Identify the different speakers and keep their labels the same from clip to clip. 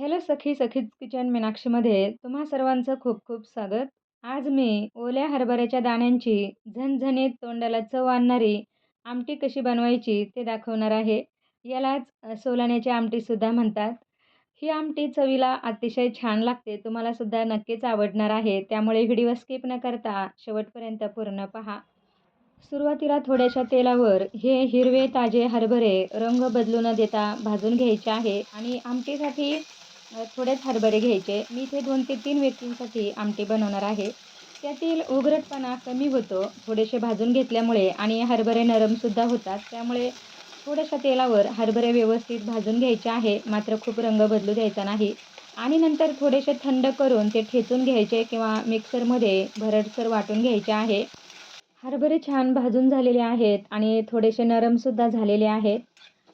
Speaker 1: Hello सखी सखी kitchen मीनाक्षीमध्ये तुम्हा सर्वांचं खूप खूप स्वागत. आज मी ओल्या हरभऱ्याच्या दाण्यांची झणझणीत तोंडाला चव आणणारी आमटी कशी बनवायची ते दाखवणार आहे. यालाच सोलाण्याची आमटीसुद्धा म्हणतात. ही आमटी चवीला अतिशय छान लागते तुम्हालासुद्धा नक्कीच आवडणार आहे. त्यामुळे व्हिडिओ स्किप न करता शेवटपर्यंत पूर्ण पहा. सुरुवातीला थोड्याशा तेलावर हे हिरवे ताजे हरभरे रंग बदलू न देता भाजून घ्यायचे आहे आणि आमटीसाठी थोडेच हरभरे घ्यायचे. मी इथे दोन ते तीन व्यक्तींसाठी आमटी बनवणार आहे. त्यातील उघडटपणा कमी होतो. थोडेसे भाजून घेतल्यामुळे आणि हरभरे नरमसुद्धा होतात. त्यामुळे थोड्याशा तेलावर हरभरे व्यवस्थित भाजून घ्यायचे आहे. मात्र खूप रंग बदलू द्यायचा नाही. आणि नंतर थोडेसे थंड करून ते ठेचून घ्यायचे किंवा मिक्सरमध्ये भरडसर वाटून घ्यायचे आहे. हरभरे छान भाजून झालेले आहेत आणि थोडेसे नरमसुद्धा झालेले आहेत.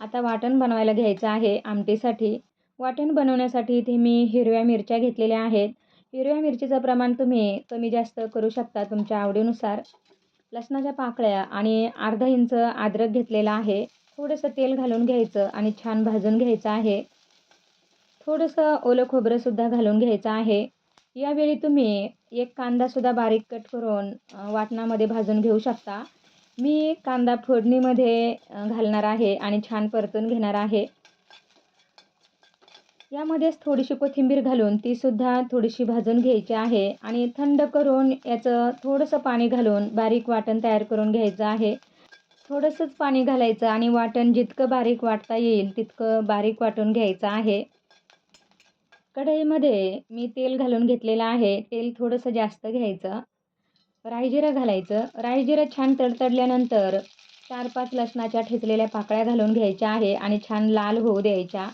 Speaker 1: आता वाटण बनवायला घ्यायचं आहे आमटीसाठी. वाटण बनवण्यासाठी इथे मी हिरव्या मिरच्या घेतलेल्या आहेत. हिरव्या मिरचीचं प्रमाण तुम्ही कमी जास्त करू शकता तुमच्या आवडीनुसार. लसणाच्या पाकळ्या आणि अर्धा इंच अद्रक घेतलेला आहे. थोडंसं तेल घालून घ्यायचं आणि छान भाजून घ्यायचं आहे. थोडंसं ओलं खोबरंसुद्धा घालून घ्यायचं आहे. यावेळी तुम्ही एक कांदासुद्धा बारीक कट करून वाटणामध्ये भाजून घेऊ शकता. मी कांदा फोडणीमध्ये घालणार आहे आणि छान परतून घेणार आहे. यामध्येच थोडीशी कोथिंबीर घालून तीसुद्धा थोडीशी भाजून घ्यायची आहे आणि थंड करून याचं थोडंसं पाणी घालून बारीक वाटण तयार करून घ्यायचं आहे. थोडंसंच पाणी घालायचं आणि वाटण जितकं बारीक वाटता येईल तितकं बारीक वाटून घ्यायचं आहे. कढईमध्ये मी तेल घालून घेतलेलं आहे. तेल थोडंसं जास्त घ्यायचं. राईजिरं घालायचं. राईजिरं छान तडतडल्यानंतर चार पाच लसणाच्या ठेचलेल्या पाकळ्या घालून घ्यायच्या आहे आणि छान लाल होऊ द्यायच्या.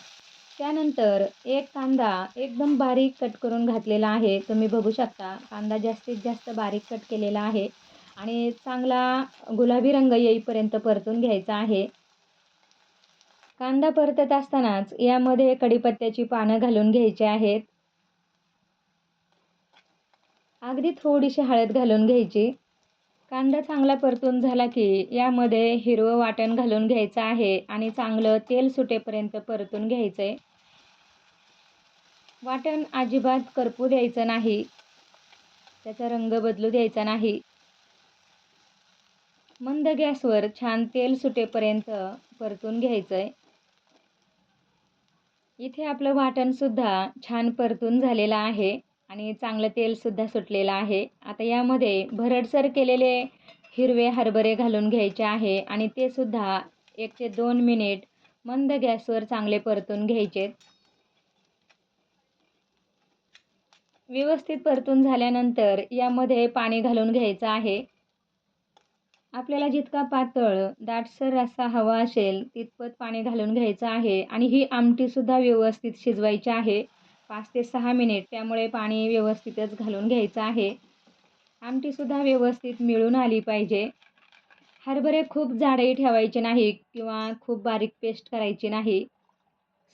Speaker 1: त्यानंतर एक कांदा एकदम बारीक कट करून घातलेला आहे. तुम्ही बघू शकता कांदा जास्तीत जास्त बारीक कट केलेला आहे आणि चांगला गुलाबी रंग येईपर्यंत परतून घ्यायचा आहे. कांदा परतत असतानाच यामध्ये कढीपत्त्याची पानं घालून घ्यायची आहेत. अगदी थोडीशी हळद घालून घ्यायची. कांदा चांगला परतून झाला की यामध्ये हिरवं वाटण घालून घ्यायचं आहे आणि चांगलं तेल सुटेपर्यंत परतून घ्यायचं आहे वाटण अजिबात करपू द्यायचं नाही. त्याचा रंग बदलू द्यायचा नाही. मंद गॅसवर छान तेल सुटेपर्यंत परतून घ्यायचं आहे इथे आपलं वाटणसुद्धा छान परतून झालेलं आहे. आणि चांगलं तेलसुद्धा सुटलेलं आहे. आता यामध्ये भरडसर केलेले हिरवे हरभरे घालून घ्यायचे आहे आणि ते सुद्धा एक ते दोन मिनिट मंद गॅसवर चांगले परतून घ्यायचे. व्यवस्थित परतून झाल्यानंतर यामध्ये पाणी घालून घ्यायचं आहे. आपल्याला जितका पातळ दाटसर रस्सा हवा असेल तितपत पाणी घालून घ्यायचं आहे आणि ही आमटीसुद्धा व्यवस्थित शिजवायची आहे. पाच ते सहा मिनिट त्यामुळे पाणी व्यवस्थितच घालून घ्यायचं आहे. आमटीसुद्धा व्यवस्थित मिळून आली पाहिजे. हरभरे खूप जाडही ठेवायचे नाही किंवा खूप बारीक पेस्ट करायची नाही.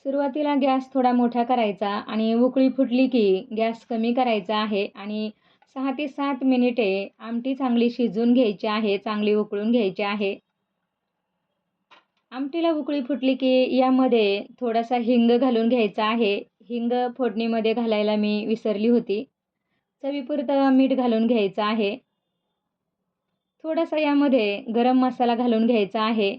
Speaker 1: सुरुवातीला गॅस थोडा मोठा करायचा आणि उकळी फुटली की गॅस कमी करायचा आहे आणि सहा ते सात मिनिटे आमटी चांगली शिजून घ्यायची आहे चांगली उकळून घ्यायची आहे. आमटीला उकळी फुटली की यामध्ये थोडासा हिंग घालून घ्यायचा आहे. हिंग फोडणीमध्ये घालायला मी विसरली होती. चवीपुरतं मीठ घालून घ्यायचं आहे. थोडासा यामध्ये गरम मसाला घालून घ्यायचा आहे.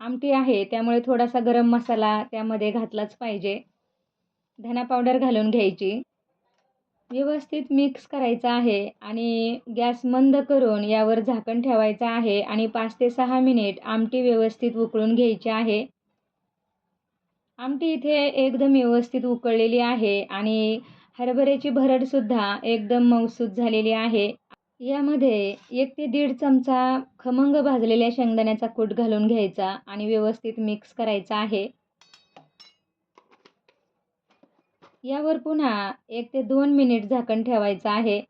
Speaker 1: आमटी आहे त्यामुळे थोडासा गरम मसाला त्यामध्ये घातलाच पाहिजे. धना पावडर घालून घ्यायची. व्यवस्थित मिक्स करायचं आहे आणि गॅस मंद करून यावर झाकण ठेवायचं आहे आणि पाच ते सहा मिनिट आमटी व्यवस्थित उकळून घ्यायची आहे. आमटी इथे एकदम व्यवस्थित उकळलेली आहे आणि हरभऱ्याची भरडसुद्धा एकदम मौसूद झालेली आहे. यामध्ये एक ते दीड चमचा खमंग भाजलेल्या शेंगदाण्याचा कूट घालून घ्यायचा आणि व्यवस्थित मिक्स करायचा आहे. यावर पुन्हा एक ते दोन मिनिट झाकण ठेवायचं आहे.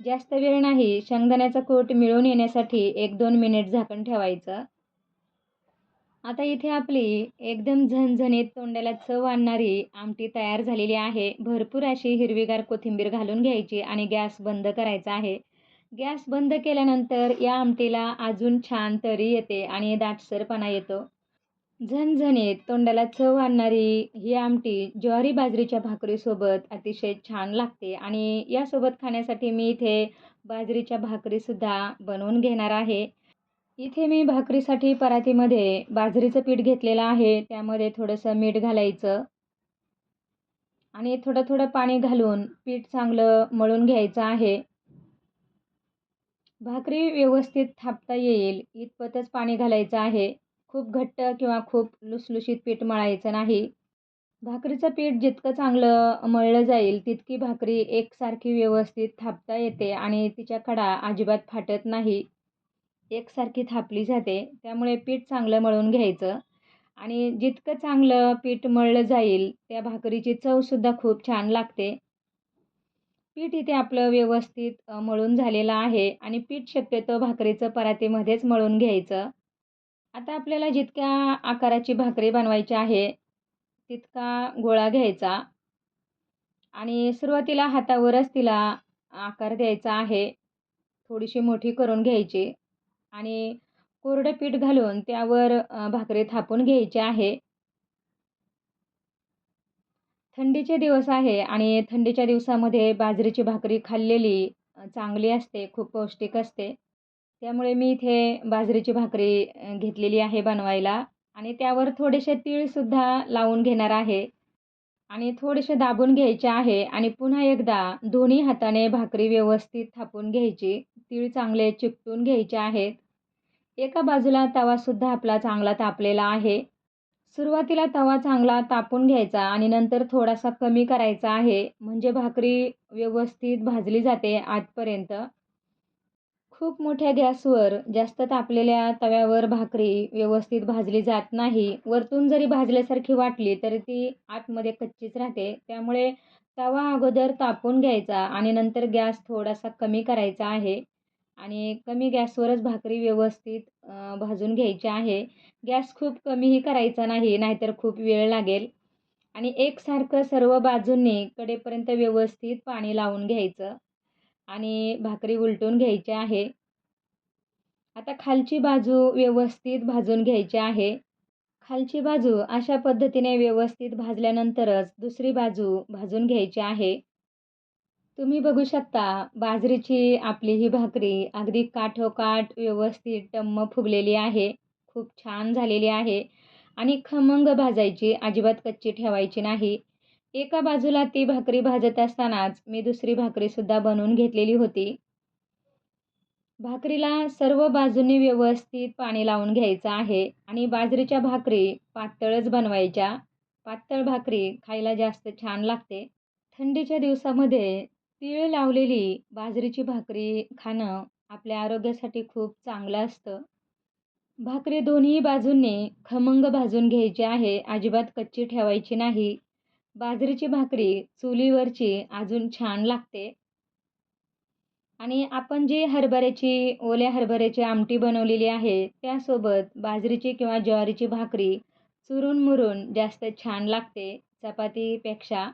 Speaker 1: जास्त वेळ नाही शेंगदाण्याचा कूट मिळून येण्यासाठी एक दोन मिनिट झाकण ठेवायचं. आता इथे आपली एकदम झणझणीत तोंडाला चव आणणारी आमटी तयार झालेली आहे. भरपूर अशी हिरवीगार कोथिंबीर घालून घ्यायची आणि गॅस बंद करायचा आहे. गॅस बंद केल्यानंतर या आमटीला अजून छान तरी येते आणि दाटसरपणा येतो. झणझणीत तोंडाला चव आणणारी ही आमटी ज्वारी बाजरीच्या भाकरीसोबत अतिशय छान लागते आणि यासोबत खाण्यासाठी मी इथे बाजरीच्या भाकरीसुद्धा बनवून घेणार आहे. इथे मी भाकरीसाठी परातीमध्ये बाजरीचं पीठ घेतलेलं आहे. त्यामध्ये थोडंसं मीठ घालायचं. आणि थोडं थोडं पाणी घालून पीठ चांगलं मळून घ्यायचं आहे. भाकरी व्यवस्थित थापता येईल. इतपतच पाणी घालायचं आहे. खूप घट्ट किंवा खूप लुसलुशीत पीठ मळायचं नाही. भाकरीचं पीठ जितकं चांगलं मळलं जाईल तितकी भाकरी एकसारखी व्यवस्थित थापता येते आणि तिच्या कडा अजिबात फाटत नाही. एकसारखी थापली जाते. त्यामुळे पीठ चांगलं मळून घ्यायचं. आणि जितकं चांगलं पीठ मळलं जाईल त्या भाकरीची चवसुद्धा खूप छान लागते. पीठ इथे आपलं व्यवस्थित मळून झालेलं आहे आणि पीठ शक्यतो भाकरीचं परातीमध्येच मळून घ्यायचं. आता आपल्याला जितक्या आकाराची भाकरी बनवायची आहे तितका गोळा घ्यायचा. आणि सुरुवातीला हातावरच तिला आकार द्यायचा आहे. थोडीशी मोठी करून घ्यायची. आणि कोरडं पीठ घालून त्यावर भाकरी थापून घ्यायची आहे. थंडीचे दिवस आहे आणि थंडीच्या दिवसामध्ये बाजरीची भाकरी खाल्लेली चांगली असते खूप पौष्टिक असते. त्यामुळे मी इथे बाजरीची भाकरी घेतलेली आहे बनवायला आणि त्यावर थोडेसे तीळसुद्धा लावून घेणार आहे. आणि थोडेसे दाबून घ्यायचे आहे आणि पुन्हा एकदा दोन्ही हाताने भाकरी व्यवस्थित थापून घ्यायची. तीळ चांगले चिकटून घ्यायचे आहेत. एका बाजूला तवासुद्धा आपला चांगला तापलेला आहे. सुरुवातीला तवा चांगला तापून घ्यायचा आणि नंतर थोडासा कमी करायचा आहे. म्हणजे भाकरी व्यवस्थित भाजली जाते आतपर्यंत खूप मोठ्या गॅसवर जास्त तापलेल्या तव्यावर भाकरी व्यवस्थित भाजली जात नाही. वरतून जरी भाजल्यासारखी वाटली तरी ती आतमध्ये कच्चीच राहते. त्यामुळे तवा अगोदर तापून घ्यायचा आणि नंतर गॅस थोडासा कमी करायचा आहे. आणि कमी गॅसवरच भाकरी व्यवस्थित भाजून घ्यायची आहे. गॅस खूप कमीही करायचा नाही नाहीतर खूप वेळ लागेल. आणि एकसारखं सर्व बाजूंनी कडेपर्यंत व्यवस्थित पाणी लावून घ्यायचं आणि भाकरी उलटून घ्यायची आहे. आता खालची बाजू व्यवस्थित भाजून घ्यायची आहे. खालची बाजू अशा पद्धतीने व्यवस्थित भाजल्यानंतरच दुसरी बाजू भाजून घ्यायची आहे. तुम्ही बघू शकता बाजरीची आपली ही भाकरी अगदी काठोकाठ व्यवस्थित टम्म फुगलेली आहे खूप छान झालेली आहे आणि खमंग भाजायची अजिबात कच्ची ठेवायची नाही. एका बाजूला ती भाकरी भाजत असतानाच मी दुसरी भाकरीसुद्धा बनवून घेतलेली होती. भाकरीला सर्व बाजूंनी व्यवस्थित पाणी लावून घ्यायचं आहे आणि बाजरीच्या भाकरी पातळच बनवायच्या. पातळ भाकरी खायला जास्त छान लागते. थंडीच्या दिवसामध्ये तीळ लावलेली बाजरीची भाकरी खाणं आपल्या आरोग्यासाठी खूप चांगलं असतं. भाकरी दोन्ही बाजूंनी खमंग भाजून घ्यायची आहे अजिबात कच्ची ठेवायची नाही. बाजरीची भाकरी चुलीवरची अजून छान लागते. आणि आपण जी हरभऱ्याची ओल्या हरभऱ्याची आमटी बनवलेली आहे त्यासोबत बाजरीची किंवा ज्वारीची भाकरी चुरून मुरून जास्त छान लागते चपातीपेक्षा.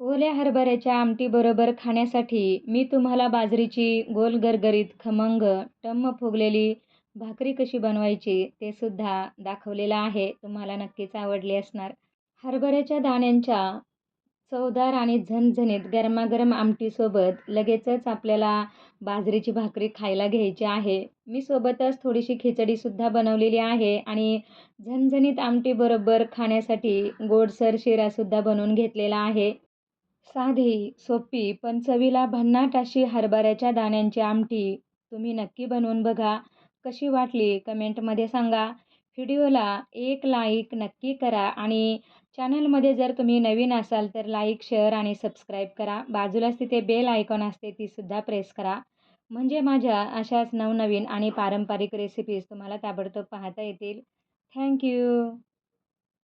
Speaker 1: ओल्या हरभऱ्याच्या आमटीबरोबर खाण्यासाठी मी तुम्हाला बाजरीची गोल गरगरीत खमंग टम्म फुगलेली भाकरी कशी बनवायची ते सुद्धा दाखवलेलं आहे. तुम्हाला नक्कीच आवडली असणार. हरभऱ्याच्या दाण्यांच्या चवदार आणि झणझणीत गरमागरम आमटीसोबत लगेचच आपल्याला बाजरीची भाकरी खायला घ्यायची आहे. मी सोबतच थोडीशी खिचडीसुद्धा बनवलेली आहे आणि झणझणीत आमटीबरोबर खाण्यासाठी गोडसर शिरासुद्धा बनवून घेतलेला आहे. साधी सोपी पण चवीला भन्नाट अशी हरभऱ्याच्या दाण्यांची आमटी तुम्ही नक्की बनवून बघा. कशी वाटली कमेंटमध्ये सांगा. व्हिडिओला एक लाईक नक्की करा आणि चॅनलमध्ये जर तुम्ही नवीन असाल तर लाईक शेअर आणि सबस्क्राईब करा. बाजूलाच तिथे बेल आयकॉन असते तीसुद्धा प्रेस करा. म्हणजे माझ्या अशाच नवनवीन आणि पारंपरिक रेसिपीज तुम्हाला ताबडतोब पाहता येतील. थँक्यू